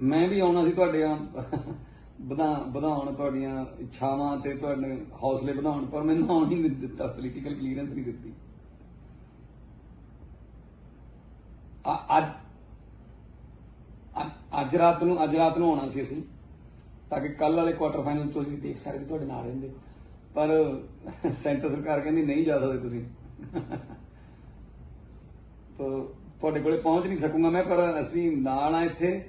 ਮੈਂ ਵੀ ਆਉਣਾ ਸੀ ਤੁਹਾਡੇ ਵਧਾ ਵਧਾਉਣ ਤੁਹਾਡੀਆਂ ਇੱਛਾਵਾਂ ਤੇ ਤੁਹਾਡੇ ਹੌਸਲੇ ਵਧਾਉਣ ਪਰ ਮੈਨੂੰ ਆਉਣ ਨਹੀਂ ਦਿੱਤਾ ਪੋਲੀਟੀਕਲ ਕਲੀਅਰੈਂਸ ਨਹੀਂ ਦਿੱਤੀ। ਅੱਜ ਰਾਤ ਨੂੰ, ਅੱਜ ਰਾਤ ਨੂੰ ਆਉਣਾ ਸੀ ਅਸੀਂ, ਤਾਂ ਕਿ ਕੱਲ ਵਾਲੇ ਕੁਆਟਰ ਫਾਈਨਲ ਤੋਂ ਅਸੀਂ ਦੇਖ ਸਕਦੇ ਤੁਹਾਡੇ ਨਾਲ ਰਹਿੰਦੇ। ਪਰ ਸੈਂਟਰ ਸਰਕਾਰ ਕਹਿੰਦੀ ਨਹੀਂ ਜਾ ਸਕਦੇ ਤੁਸੀਂ। ਤੋ, ਤੁਹਾਡੇ ਕੋਲੇ ਪਹੁੰਚ ਨਹੀਂ ਸਕੂੰਗਾ ਮੈਂ, ਪਰ ਅਸੀਂ ਨਾਲ ਆ ਇੱਥੇ।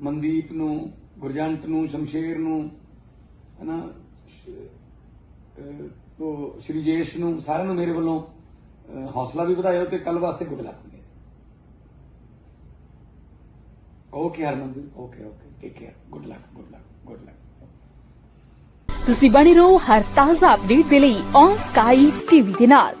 ਮਨਦੀਪ ਨੂੰ, ਗੁਰਜੰਟ ਨੂੰ, ਸ਼ਮਸ਼ੇਰ ਨੂੰ, ਹੈਨਾ ਤੋ ਸ਼੍ਰੀ ਨੂੰ, ਸਾਰਿਆਂ ਨੂੰ ਮੇਰੇ ਵੱਲੋਂ ਹੌਸਲਾ ਵੀ ਵਧਾਇਓ ਤੇ ਕੱਲ ਵਾਸਤੇ good luck okay Harmandeep okay okay take care good luck good luck good luck ਤੁਸੀਂ ਬਣੇ ਰਹੋ ਹਰ ਤਾਜ਼ਾ ਅਪਡੇਟ ਦੇ ਲਈ ਔਨ ਸਕਾਈ ਟੀਵੀ ਦੇ ਨਾਲ।